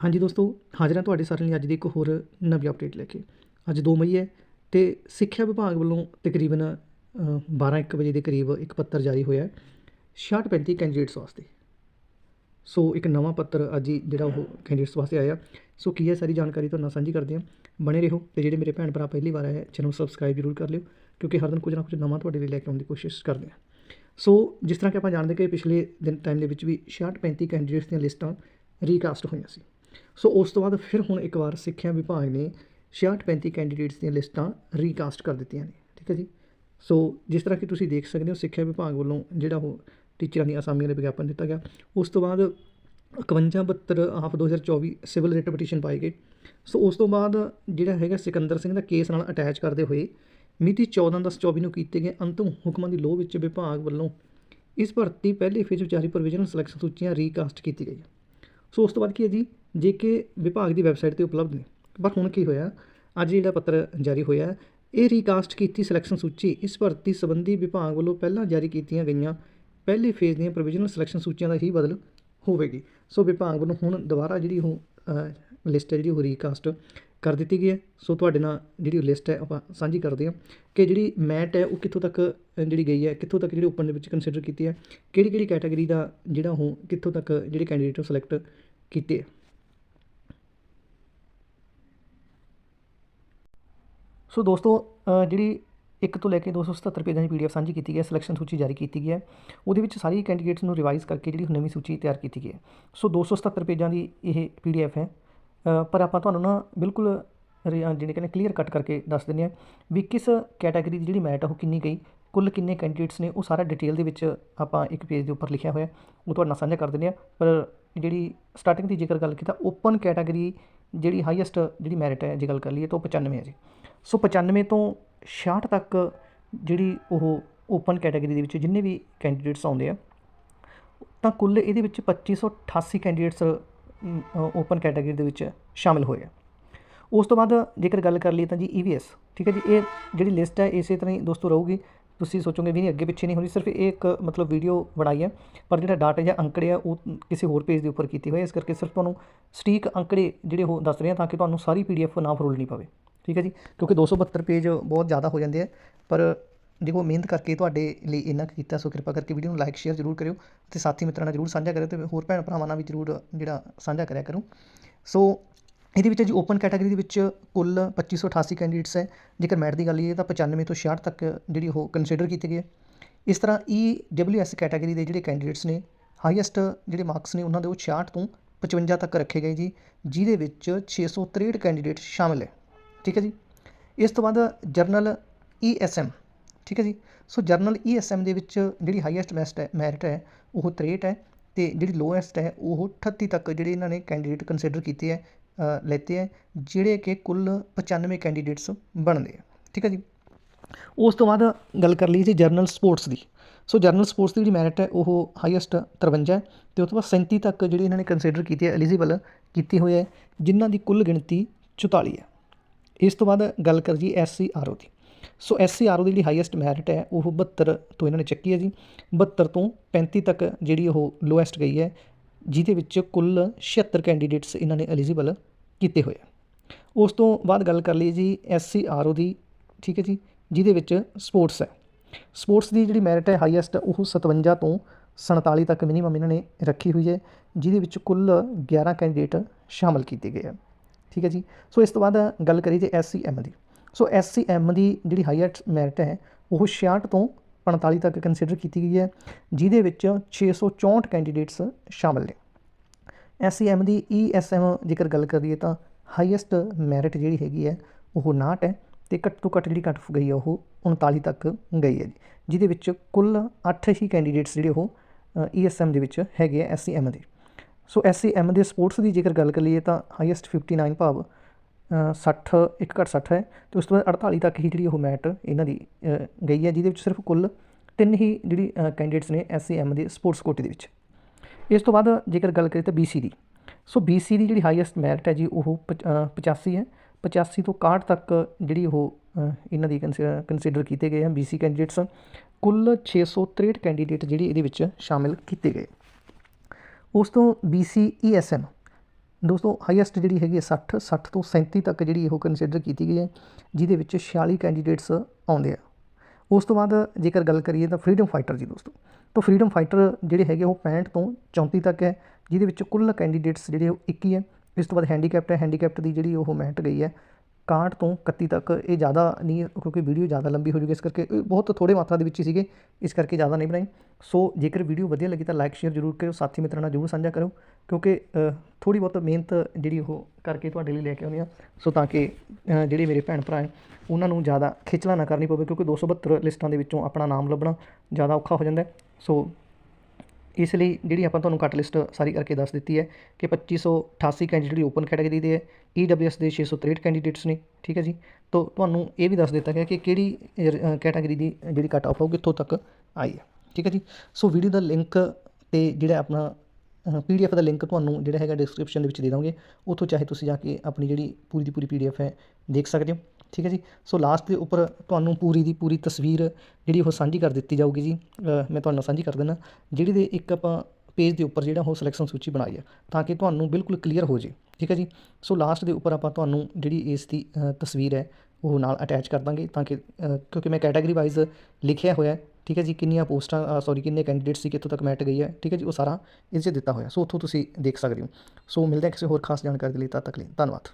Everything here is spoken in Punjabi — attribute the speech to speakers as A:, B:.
A: ਹਾਂਜੀ ਦੋਸਤੋ, ਹਾਜ਼ਰ ਹਾਂ ਤੁਹਾਡੇ ਸਾਰਿਆਂ ਲਈ ਅੱਜ ਦੀ ਇੱਕ ਹੋਰ ਨਵੀਂ ਅਪਡੇਟ ਲੈ ਕੇ। ਅੱਜ 2 ਮਈ ਹੈ ਤੇ ਸਿੱਖਿਆ ਵਿਭਾਗ ਵੱਲੋਂ ਤਕਰੀਬਨ 12-1 ਵਜੇ ਦੇ ਕਰੀਬ ਇੱਕ ਪੱਤਰ ਜਾਰੀ ਹੋਇਆ ਹੈ 66-35 ਕੈਂਡੀਡੇਟਸ ਵਾਸਤੇ। ਸੋ ਇੱਕ ਨਵਾਂ ਪੱਤਰ ਅੱਜ ਹੀ ਜਿਹੜਾ ਉਹ ਕੈਂਡੀਡੇਟਸ ਵਾਸਤੇ ਆਇਆ। ਸੋ ਕੀ ਹੈ ਸਾਰੀ ਜਾਣਕਾਰੀ ਤੁਹਾਨੂੰ ਸਾਂਝੀ ਕਰਦੇ ਹਾਂ। ਬਣੇ ਰਹੋ ਤੇ ਜਿਹੜੇ ਮੇਰੇ ਭੈਣ ਭਰਾ ਪਹਿਲੀ ਵਾਰ ਆਏ ਹੈ, ਚੈਨਲ ਸਬਸਕ੍ਰਾਈਬ ਜ਼ਰੂਰ ਕਰ ਲਿਓ, ਕਿਉਂਕਿ ਹਰ ਦਿਨ ਕੁਝ ਨਾ ਕੁਝ ਨਵਾਂ ਤੁਹਾਡੇ ਲਈ ਲੈ ਕੇ ਆਉਣ ਦੀ ਕੋਸ਼ਿਸ਼ ਕਰਦੇ ਹਾਂ। ਸੋ ਜਿਸ ਤਰ੍ਹਾਂ ਕਿ ਆਪਾਂ ਜਾਣਦੇ ਕਿ ਪਿਛਲੇ ਦਿਨ ਟਾਈਮ ਦੇ ਵਿੱਚ ਵੀ 66-35 ਕੈਂਡੀਡੇਟਸ ਦੀਆਂ ਲਿਸਟਾਂ ਰੀਕਾਸਟ ਹੋਈਆਂ ਸੀ। ਸੋ ਉਸ ਤੋਂ ਬਾਅਦ ਫਿਰ ਹੁਣ ਇੱਕ ਵਾਰ ਸਿੱਖਿਆ ਵਿਭਾਗ ਨੇ 66-35 ਕੈਂਡੀਡੇਟਸ ਦੀਆਂ ਲਿਸਟਾਂ ਰੀਕਾਸਟ ਕਰ ਦਿੱਤੀਆਂ ਨੇ, ਠੀਕ ਹੈ ਜੀ? ਸੋ ਜਿਸ ਤਰ੍ਹਾਂ ਕਿ ਤੁਸੀਂ ਦੇਖ ਸਕਦੇ ਹੋ, ਸਿੱਖਿਆ ਵਿਭਾਗ ਵੱਲੋਂ ਜਿਹੜਾ ਉਹ ਟੀਚਰਾਂ ਦੀਆਂ ਅਸਾਮੀਆਂ ਲਈ ਵਿਗਿਆਪਨ ਦਿੱਤਾ ਗਿਆ। ਉਸ ਤੋਂ ਬਾਅਦ 51 72 ਆਫ 2024 ਸਿਵਲ ਰਿਟ ਪਟੀਸ਼ਨ ਪਾਏ ਗਏ ਸੋ ਉਸ ਤੋਂ ਬਾਅਦ ਜਿਹੜਾ ਹੈਗਾ ਸਿਕੰਦਰ ਸਿੰਘ ਦਾ ਕੇਸ ਨਾਲ ਅਟੈਚ ਕਰਦੇ ਹੋਏ ਮਿਤੀ 14 10 24 ਨੂੰ ਕੀਤੇ ਗਏ ਅੰਤਮ ਹੁਕਮਾਂ ਦੀ ਲੋਅ ਵਿੱਚ ਵਿਭਾਗ ਵੱਲੋਂ ਇਸ ਭਰਤੀ ਪਹਿਲੇ ਫੇਜ਼ ਵਿੱਚ ਜਾਰੀ ਪ੍ਰੋਵੀਜ਼ਨਲ ਸਿਲੈਕਸ਼ਨ ਸੂਚੀਆਂ ਰੀਕਾਸਟ ਕੀਤੀ ਗਈ। ਸੋ ਉਸ ਤੋਂ ਬਾਅਦ ਕੀ ਹੈ ਜੀ? ਜੇ ਕਿ ਵਿਭਾਗ ਦੀ ਵੈਬਸਾਈਟ ਤੇ ਉਪਲਬਧ ਨੇ। ਪਰ ਹੁਣ ਕੀ ਹੋਇਆ? ਅੱਜ ਜਿਹੜਾ ਪੱਤਰ ਜਾਰੀ ਹੋਇਆ ਇਹ ਰੀਕਾਸਟ ਕੀਤੀ ਸਿਲੈਕਸ਼ਨ ਸੂਚੀ। ਇਸ ਭਰਤੀ ਸੰਬੰਧੀ ਵਿਭਾਗ ਵੱਲੋਂ ਪਹਿਲਾਂ ਜਾਰੀ ਕੀਤੀਆਂ ਗਈਆਂ ਪਹਿਲੇ ਫੇਜ਼ ਦੀਆਂ ਪ੍ਰੋਵੀਜ਼ਨਲ ਸਿਲੈਕਸ਼ਨ ਸੂਚੀਆਂ ਦਾ ਹੀ ਬਦਲ ਹੋਵੇਗੀ। ਸੋ ਵਿਭਾਗ ਵੱਲੋਂ ਹੁਣ ਦੁਬਾਰਾ ਜਿਹੜੀ ਉਹ ਲਿਸਟ ਹੈ ਜਿਹੜੀ ਉਹ ਰੀਕਾਸਟ ਕਰ ਦਿੱਤੀ ਗਈ ਹੈ। ਸੋ ਤੁਹਾਡੇ ਨਾਲ ਜਿਹੜੀ ਲਿਸਟ ਹੈ, ਆਪਾਂ ਸਾਂਝੀ ਕਰਦੇ ਹਾਂ ਕਿ ਜਿਹੜੀ ਮੈਟ ਹੈ, ਉਹ ਕਿੱਥੋਂ ਤੱਕ ਜਿਹੜੀ ਗਈ ਹੈ, ਕਿੱਥੋਂ ਤੱਕ ਜਿਹੜੀ ਓਪਨ ਦੇ ਵਿੱਚ ਕੰਸੀਡਰ ਕੀਤੀ ਹੈ ਕਿਹੜੀ ਕਿਹੜੀ ਕੈਟਾਗਰੀ ਦਾ ਜਿਹੜਾ ਉਹ ਕਿੱਥੋਂ ਤੱਕ ਜਿਹੜੇ ਕੈਂਡੀਡੇਟ ਸਿਲੈਕਟ ਕੀਤੇ ਹੈ ਸੋ ਦੋਸਤੋ ਜਿਹੜੀ ਇੱਕ ਤੋਂ ਲੈ ਕੇ 277 ਪੇਜਾਂ ਦੀ ਪੀਡੀਐਫ ਸਾਂਝੀ ਕੀਤੀ ਗਈ ਹੈ ਸਿਲੈਕਸ਼ਨ ਸੂਚੀ ਜਾਰੀ ਕੀਤੀ ਗਈ ਹੈ। ਉਹਦੇ ਵਿੱਚ ਸਾਰੀ ਕੈਂਡੀਡੇਟਸ ਨੂੰ ਰਿਵਾਈਜ਼ ਕਰਕੇ ਜਿਹੜੀ ਨਵੀਂ ਸੂਚੀ ਤਿਆਰ ਕੀਤੀ ਗਈ ਹੈ। ਸੋ 277 ਪੇਜਾਂ ਦੀ ਇਹ ਪੀਡੀਐਫ ਹੈ। ਪਰ ਆਪਾਂ ਤੁਹਾਨੂੰ ਨਾ ਬਿਲਕੁਲ ਜਿਹੜੇ ਕਹਿੰਦੇ ਕਲੀਅਰ ਕੱਟ ਕਰਕੇ ਦੱਸ ਦਿੰਦੇ ਆ ਵੀ ਕਿਸ ਕੈਟਾਗਰੀ ਦੀ ਜਿਹੜੀ ਮੈਟ ਆ ਉਹ ਕਿੰਨੀ ਗਈ, ਕੁੱਲ ਕਿੰਨੇ ਕੈਂਡੀਡੇਟਸ ਨੇ, ਉਹ ਸਾਰਾ ਡਿਟੇਲ ਦੇ ਵਿੱਚ ਆਪਾਂ ਇੱਕ ਪੇਜ ਦੇ ਉੱਪਰ ਲਿਖਿਆ ਹੋਇਆ ਉਹ ਤੁਹਾਡੇ ਨਾਲ ਸਾਂਝਾ ਕਰ ਦਿੰਦੇ ਆ ਪਰ ਜਿਹੜੀ ਸਟਾਰਟਿੰਗ ਦੀ ਜੇਕਰ ਗੱਲ ਕੀਤਾ ਓਪਨ ਕੈਟਾਗਰੀ ਜਿਹੜੀ ਹਾਈਐਸਟ ਜਿਹੜੀ ਮੈਰਿਟ ਹੈ, ਜੇ ਗੱਲ ਕਰ ਲਈਏ ਤਾਂ 95 ਹੈ ਜੀ। ਸੋ 95 ਤੋਂ 66 ਤੱਕ ਜਿਹੜੀ ਉਹ ਓਪਨ ਕੈਟਾਗਰੀ ਦੇ ਵਿੱਚ ਜਿੰਨੇ ਵੀ ਕੈਂਡੀਡੇਟਸ ਆਉਂਦੇ ਆ, ਤਾਂ ਕੁੱਲ ਇਹਦੇ ਵਿੱਚ 2588 ਕੈਂਡੀਡੇਟਸ ਓਪਨ ਕੈਟਾਗਰੀ ਦੇ ਵਿੱਚ ਸ਼ਾਮਿਲ ਹੋਏ ਆ। ਉਸ ਤੋਂ ਬਾਅਦ ਜੇਕਰ ਗੱਲ ਕਰ ਲਈਏ ਤਾਂ ਜੀ ਈਵੀਐਸ ਠੀਕ ਹੈ ਜੀ, ਇਹ ਜਿਹੜੀ ਲਿਸਟ ਹੈ, ਇਸੇ ਤਰ੍ਹਾਂ ਹੀ ਦੋਸਤੋ ਰਹੂਗੀ। ਤੁਸੀਂ ਸੋਚੋਗੇ ਵੀ ਨਹੀਂ, ਅੱਗੇ ਪਿੱਛੇ ਨਹੀਂ ਹੋਣੀ ਸਿਰਫ ਇਹ ਇੱਕ ਮਤਲਬ ਵੀਡੀਓ ਬਣਾਈ ਹੈ, ਪਰ ਜਿਹੜਾ ਡਾਟਾ ਜਾਂ ਅੰਕੜੇ ਆ, ਉਹ ਕਿਸੇ ਹੋਰ ਪੇਜ ਦੇ ਉੱਪਰ ਕੀਤੀ ਹੋਈ ਹੈ ਇਸ ਕਰਕੇ ਸਿਰਫ ਤੁਹਾਨੂੰ ਸਟੀਕ ਅੰਕੜੇ ਜਿਹੜੇ ਉਹ ਦੱਸ ਰਹੇ ਹਾਂ ਤਾਂ ਕਿ ਤੁਹਾਨੂੰ ਸਾਰੀ ਪੀਡੀਐਫ ਨਾ ਫਰੋਲਣੀ ਪਵੇ। ਠੀਕ ਹੈ ਜੀ? ਕਿਉਂਕਿ 272 ਪੇਜ ਬਹੁਤ ਜ਼ਿਆਦਾ ਹੋ ਜਾਂਦੇ ਆ, ਪਰ ਦੇਖੋ, ਮਿਹਨਤ ਕਰਕੇ ਤੁਹਾਡੇ ਲਈ ਇੰਨਾ ਕੀਤਾ, ਸੋ ਕਿਰਪਾ ਕਰਕੇ ਵੀਡੀਓ ਨੂੰ ਲਾਈਕ ਸ਼ੇਅਰ ਜ਼ਰੂਰ ਕਰਿਓ ਤੇ ਸਾਥੀ ਮਿੱਤਰਾਂ ਨਾਲ ਜ਼ਰੂਰ ਸਾਂਝਾ ਕਰਿਓ ਤੇ ਹੋਰ ਭੈਣ ਭਰਾਵਾਂ ਨਾਲ ਵੀ ਜ਼ਰੂਰ ਜਿਹੜਾ ਸਾਂਝਾ ਕਰਿਆ ਕਰੋ। ਸੋ ਇਹਦੇ ਵਿੱਚ ਜੀ ਓਪਨ ਕੈਟਾਗਰੀ ਦੇ ਵਿੱਚ ਕੁੱਲ 2588 ਕੈਂਡੀਡੇਟਸ ਹੈ। ਜੇਕਰ ਮੈਟ ਦੀ ਗੱਲ ਇਹ ਤਾਂ 95 ਤੋਂ 66 ਤੱਕ ਜਿਹੜੀ ਉਹ ਕੰਸੀਡਰ ਕੀਤੇ ਗਏ। ਇਸ ਤਰ੍ਹਾਂ ਈ ਡਬਲਯੂ ਐਸ ਕੈਟਾਗਰੀ ਦੇ ਜਿਹੜੇ ਕੈਂਡੀਡੇਟਸ ਨੇ ਹਾਈਐਸਟ ਜਿਹੜੇ ਮਾਰਕਸ ਨੇ ਉਹਨਾਂ ਦੇ ਉਹ 66 ਤੋਂ 55 ਤੱਕ ਰੱਖੇ ਗਏ ਜੀ, ਜਿਹਦੇ ਵਿੱਚ 663 ਕੈਂਡੀਡੇਟ ਸ਼ਾਮਿਲ ਹੈ। ਠੀਕ ਹੈ ਜੀ? ਇਸ ਤੋਂ ਬਾਅਦ ਜਰਨਲ ਈ ਐਸ ਐਮ ਠੀਕ ਹੈ ਜੀ? So general E S M ਦੇ ਵਿੱਚ ਜਿਹੜੀ ਹਾਈਐਸਟ ਮੈਸਟ ਹੈ ਮੈਰਿਟ ਹੈ, ਉਹ 63 ਹੈ ਤੇ ਜਿਹੜੀ ਲੋਐਸਟ ਹੈ, ਉਹ 38 ਤੱਕ ਜਿਹੜੇ ਇਹਨਾਂ ਨੇ ਕੈਂਡੀਡੇਟ ਕੰਸੀਡਰ ਕੀਤੇ ਹੈ। ਲੈਤੇ ਹੈ ਜਿਹੜੇ ਕਿ ਕੁੱਲ 95 ਕੈਂਡੀਡੇਟਸ ਬਣਦੇ ਆ। ਠੀਕ ਹੈ ਜੀ? ਉਸ ਤੋਂ ਬਾਅਦ ਗੱਲ ਕਰ ਲਈ ਜੀ ਜਰਨਲ ਸਪੋਰਟਸ ਦੀ। ਸੋ ਜਰਨਲ ਸਪੋਰਟਸ ਦੀ ਜਿਹੜੀ ਮੈਰਿਟ ਹੈ, ਉਹ ਹਾਈਐਸਟ 53 ਹੈ ਤੇ ਉਸ ਤੋਂ ਬਾਅਦ 37 ਤੱਕ ਜਿਹੜੀ ਇਹਨਾਂ ਨੇ ਕੰਸੀਡਰ ਕੀਤੀ ਹੈ ਐਲੀਜੀਬਲ ਕੀਤੀ ਹੋਈ ਹੈ ਜਿਨ੍ਹਾਂ ਦੀ ਕੁੱਲ ਗਿਣਤੀ 44 ਹੈ। ਇਸ ਤੋਂ ਬਾਅਦ ਗੱਲ ਕਰ ਜੀ ਐਸ ਸੀ ਆਰ ਓ ਦੀ। So S C R O ਦੀ ਜਿਹੜੀ ਹਾਈਐਸਟ ਮੈਰਿਟ ਹੈ, ਉਹ 72 ਤੋਂ ਇਹਨਾਂ ਨੇ ਚੱਕੀ ਹੈ ਜੀ। 72 ਤੋਂ 35 ਤੱਕ ਜਿਹੜੀ ਉਹ ਲੋਐਸਟ ਗਈ ਹੈ ਜਿਹਦੇ ਵਿੱਚ ਕੁੱਲ 76 ਕੈਂਡੀਡੇਟਸ ਇਹਨਾਂ ਨੇ ਐਲੀਜੀਬਲ ਕੀਤੇ ਹੋਏ ਆ। ਉਸ ਤੋਂ ਬਾਅਦ ਗੱਲ ਕਰ ਲਈ ਜੀ ਐਸ ਸੀ ਆਰ ਓ ਦੀ, ਠੀਕ ਹੈ ਜੀ, ਜਿਹਦੇ ਵਿੱਚ ਸਪੋਰਟਸ ਹੈ। ਸਪੋਰਟਸ ਦੀ ਜਿਹੜੀ ਮੈਰਿਟ ਹੈ ਹਾਈਐਸਟ ਉਹ 57 ਤੋਂ 47 ਤੱਕ ਮਿਨੀਮਮ ਇਹਨਾਂ ਨੇ ਰੱਖੀ ਹੋਈ ਹੈ, ਜਿਹਦੇ ਵਿੱਚ ਕੁੱਲ 11 ਕੈਂਡੀਡੇਟ ਸ਼ਾਮਲ ਕੀਤੇ ਗਏ ਆ। ਠੀਕ ਹੈ ਜੀ, ਸੋ ਇਸ ਤੋਂ ਬਾਅਦ ਗੱਲ ਕਰੀ ਜੇ ਐਸ ਸੀ ਐਮ ਦੀ। ਸੋ ਐਸ ਸੀ ਐਮ ਦੀ ਜਿਹੜੀ ਹਾਈਐਸਟ ਮੈਰਿਟ ਹੈ ਉਹ 66 ਤੋਂ 45 ਤੱਕ ਕੰਸੀਡਰ ਕੀਤੀ ਗਈ ਹੈ, ਜਿਹਦੇ ਵਿੱਚ 664 ਕੈਂਡੀਡੇਟਸ ਸ਼ਾਮਲ ਨੇ। ਐਸ ਸੀ ਐਮ ਦੀ ਈ ਐਸ ਐਮ ਜੇਕਰ ਗੱਲ ਕਰੀਏ ਤਾਂ ਹਾਈਐਸਟ ਮੈਰਿਟ ਜਿਹੜੀ ਹੈਗੀ ਹੈ, ਉਹ 59 ਹੈ ਤੇ ਘੱਟ ਤੋਂ ਘੱਟ ਜਿਹੜੀ ਕੱਟ ਗਈ ਹੈ, ਉਹ 39 ਤੱਕ ਗਈ ਹੈ ਜੀ, ਜਿਹਦੇ ਵਿੱਚ ਕੁੱਲ 8 ਹੀ ਕੈਂਡੀਡੇਟਸ ਜਿਹੜੇ ਉਹ ਈ ਐਸ ਐਮ ਦੇ ਵਿੱਚ ਹੈਗੇ ਆ ਐਸ ਸੀ ਐਮ ਦੇ। ਸੋ ਐਸ ਸੀ ਦੇ ਸਪੋਰਟਸ ਦੀ ਜੇਕਰ ਗੱਲ ਕਰ ਲਈਏ ਤਾਂ ਹਾਈਐਸਟ 59 ਭਾਵ 60 ਇੱਕ ਘੱਟ 60 ਹੈ। ਤੇ ਉਸ ਤੋਂ ਬਾਅਦ 48 ਤੱਕ ਹੀ ਜਿਹੜੀ ਉਹ ਮੈਟ ਇਹਨਾਂ ਦੀ ਗਈ ਹੈ, ਜਿਹਦੇ ਵਿੱਚ ਸਿਰਫ ਕੁੱਲ ਤਿੰਨ ਹੀ ਜਿਹੜੀ ਕੈਂਡੀਡੇਟਸ ਨੇ ਐਸ ਸੀ ਦੇ ਸਪੋਰਟਸ ਕੋਟੇ ਦੇ ਵਿੱਚ। ਇਸ ਤੋਂ ਬਾਅਦ ਜੇਕਰ ਗੱਲ ਕਰੀਏ ਤਾਂ ਬੀਸੀ ਦੀ, ਸੋ ਬੀਸੀ ਦੀ ਜਿਹੜੀ ਹਾਈਐਸਟ ਮੈਰਿਟ ਹੈ ਜੀ, ਉਹ 85 ਹੈ। 85 ਤੋਂ 61 ਤੱਕ ਜਿਹੜੀ ਉਹ ਇਹਨਾਂ ਦੀ ਕੰਸੀਡਰ ਕੀਤੇ ਗਏ ਹਨ ਬੀਸੀ ਕੈਂਡੀਡੇਟਸ ਕੁੱਲ 663 ਕੈਂਡੀਡੇਟ ਜਿਹੜੇ ਇਹਦੇ ਵਿੱਚ ਸ਼ਾਮਿਲ ਕੀਤੇ ਗਏ। ਉਸ ਤੋਂ BCESM ਦੋਸਤੋ ਹਾਈਐਸਟ ਜਿਹੜੀ ਹੈਗੀ 60 60 ਤੋਂ 37 ਤੱਕ ਜਿਹੜੀ ਉਹ ਕੰਸੀਡਰ ਕੀਤੀ ਗਈ ਹੈ, ਜਿਹਦੇ ਵਿੱਚ 46 ਕੈਂਡੀਡੇਟਸ ਆਉਂਦੇ ਆ। ਉਸ ਤੋਂ ਬਾਅਦ ਜੇਕਰ ਗੱਲ ਕਰੀਏ ਤਾਂ ਫਰੀडम ਫਾਈਟਰ ਜੀ ਦੋਸਤੋ। ਤਾਂ ਫਰੀडम ਫਾਈਟਰ ਜਿਹੜੇ ਹੈਗੇ ਉਹ 65 ਤੋਂ 34 ਤੱਕ ਹੈ, ਜਿਹਦੇ ਵਿੱਚ ਕੁੱਲ ਕੈਂਡੀਡੇਟਸ ਜਿਹੜੇ ਉਹ 21 ਹੈ। ਇਸ ਤੋਂ ਬਾਅਦ ਹੈਂਡੀਕੈਪਟ ਹੈ ਹੈਂਡੀਕੈਪਟ ਦੀ ਜਿਹੜੀ ਉਹ ਮੈਂਟ ਗਈ ਹੈ 61 ਤੋਂ 31 ਤੱਕ ਇਹ ਜ਼ਿਆਦਾ ਨਹੀਂ ਕਿਉਂਕਿ ਵੀਡੀਓ ਜ਼ਿਆਦਾ ਲੰਬੀ ਹੋ ਜੂਗੀ, ਇਸ ਕਰਕੇ ਇਹ ਬਹੁਤ ਥੋੜੇ ਮਾਤਰਾ ਦੇ ਵਿੱਚ ਹੀ ਸੀਗੇ, ਇਸ ਕਰਕੇ ਜ਼ਿਆਦਾ ਨਹੀਂ ਬਣਾਈ। ਸੋ ਜੇਕਰ ਵੀਡੀਓ ਵਧੀਆ ਲੱਗੀ ਤਾਂ ਲਾਈਕ ਸ਼ੇਅਰ ਜ਼ਰੂਰ ਕਰਿਓ, ਸਾਥੀ ਮਿੱਤਰਾਂ ਨਾਲ ਜ਼ਰੂਰ ਸਾਂਝਾ ਕਰੋ ਕਿਉਂਕਿ ਥੋੜੀ ਬਹੁਤ ਮਿਹਨਤ ਜਿਹੜੀ ਉਹ ਕਰਕੇ ਤੁਹਾਡੇ ਲਈ ਲੈ ਕੇ ਆਉਂਦੇ ਆ ਸੋ ਤਾਂ ਕਿ ਜਿਹੜੇ ਮੇਰੇ ਭੈਣ ਭਰਾ ਹੈ, ਉਹਨਾਂ ਨੂੰ ਜ਼ਿਆਦਾ ਖੇਚਲਾ ਨਾ ਕਰਨੀ ਪਵੇ, ਕਿਉਂਕਿ 272 ਲਿਸਟਾਂ ਦੇ ਵਿੱਚੋਂ ਆਪਣਾ ਨਾਮ ਲੱਭਣਾ ਜ਼ਿਆਦਾ ਔਖਾ ਹੋ ਜਾਂਦਾ ਸੋ ਇਸ ਲਈ ਜਿਹੜੀ ਆਪਾਂ ਤੁਹਾਨੂੰ ਕੱਟ ਲਿਸਟ ਸਾਰੀ ਕਰਕੇ ਦੱਸ ਦਿੱਤੀ ਹੈ ਕਿ 2588 ਕੈਂਡੀਡੇਟ ਓਪਨ ਕੈਟਾਗਰੀ ਦੇ ਹੈ ਈਡਬਲਯੂਐਸ ਦੇ 663 ਕੈਂਡੀਡੇਟਸ ਨੇ, ਠੀਕ ਹੈ ਜੀ? ਤੋਂ ਤੁਹਾਨੂੰ ਇਹ ਵੀ ਦੱਸ ਦਿੱਤਾ ਗਿਆ ਕਿ ਕਿਹੜੀ ਕੈਟਾਗਰੀ ਦੀ ਜਿਹੜੀ ਕੱਟ ਆਫ ਆਊ ਕਿੱਥੋਂ ਤੱਕ ਆਈ ਹੈ, ਠੀਕ ਹੈ ਜੀ? ਸੋ ਵੀਡੀਓ ਦਾ ਲਿੰਕ ਤੇ ਜਿਹੜਾ ਆਪਣਾ ਪੀਡੀਐਫ ਦਾ ਲਿੰਕ ਤੁਹਾਨੂੰ ਜਿਹੜਾ ਹੈਗਾ ਡਿਸਕ੍ਰਿਪਸ਼ਨ ਦੇ ਵਿੱਚ ਦੇ ਦਾਂਗੇ। ਉੱਥੋਂ ਚਾਹੇ ਤੁਸੀਂ ਜਾ ਕੇ ਆਪਣੀ ਜਿਹੜੀ ਪੂਰੀ ਦੀ ਪੂਰੀ ਪੀਡੀਐਫ ਹੈ, ਦੇਖ ਸਕਦੇ ਹੋ। ਠੀਕ ਹੈ ਜੀ? ਸੋ ਲਾਸਟ ਦੇ ਉੱਪਰ ਤੁਹਾਨੂੰ ਪੂਰੀ ਦੀ ਪੂਰੀ ਤਸਵੀਰ ਜਿਹੜੀ ਉਹ ਸਾਂਝੀ ਕਰ ਦਿੱਤੀ ਜਾਊਗੀ ਜੀ। ਮੈਂ ਤੁਹਾਨੂੰ ਸਾਂਝੀ ਕਰ ਦਿੰਦਾ। ਜਿਹੜੀ ਦੇ ਇੱਕ ਆਪਾਂ ਪੇਜ ਦੇ ਉੱਪਰ ਜਿਹੜਾ ਉਹ ਸਿਲੈਕਸ਼ਨ ਸੂਚੀ ਬਣਾਈ ਹੈ, ਤਾਂ ਕਿ ਤੁਹਾਨੂੰ ਬਿਲਕੁਲ ਕਲੀਅਰ ਹੋ ਜੇ। ਠੀਕ ਹੈ ਜੀ? ਸੋ ਲਾਸਟ ਦੇ ਉੱਪਰ ਆਪਾਂ ਤੁਹਾਨੂੰ ਜਿਹੜੀ ਇਸ ਦੀ ਤਸਵੀਰ ਹੈ, ਉਹ ਨਾਲ ਅਟੈਚ ਕਰ ਦਾਂਗੇ ਤਾਂ ਕਿ ਕਿਉਂਕਿ ਮੈਂ ਕੈਟਾਗਰੀ ਵਾਈਜ਼ ਲਿਖਿਆ ਹੋਇਆ ਹੈ। ਠੀਕ ਹੈ ਜੀ? ਕਿੰਨੀਆਂ ਪੋਸਟਾਂ ਸੌਰੀ ਕਿੰਨੇ ਕੈਂਡੀਡੇਟ ਸੀ, ਕਿੱਥੋਂ ਤੱਕ ਮੈਟ ਗਈ ਹੈ। ਠੀਕ ਹੈ ਜੀ? ਉਹ ਸਾਰਾ ਇਸ 'ਚ ਦਿੱਤਾ ਹੋਇਆ। ਸੋ ਉੱਥੋਂ ਤੁਸੀਂ ਦੇਖ ਸਕਦੇ ਹੋ। ਸੋ ਮਿਲਦੇ ਹਾਂ ਕਿਸੇ ਹੋਰ ਖਾਸ ਜਾਣਕਾਰੀ ਦੇ ਲਈ, ਤਦ ਤੱਕ ਲਈ ਧੰਨਵਾਦ।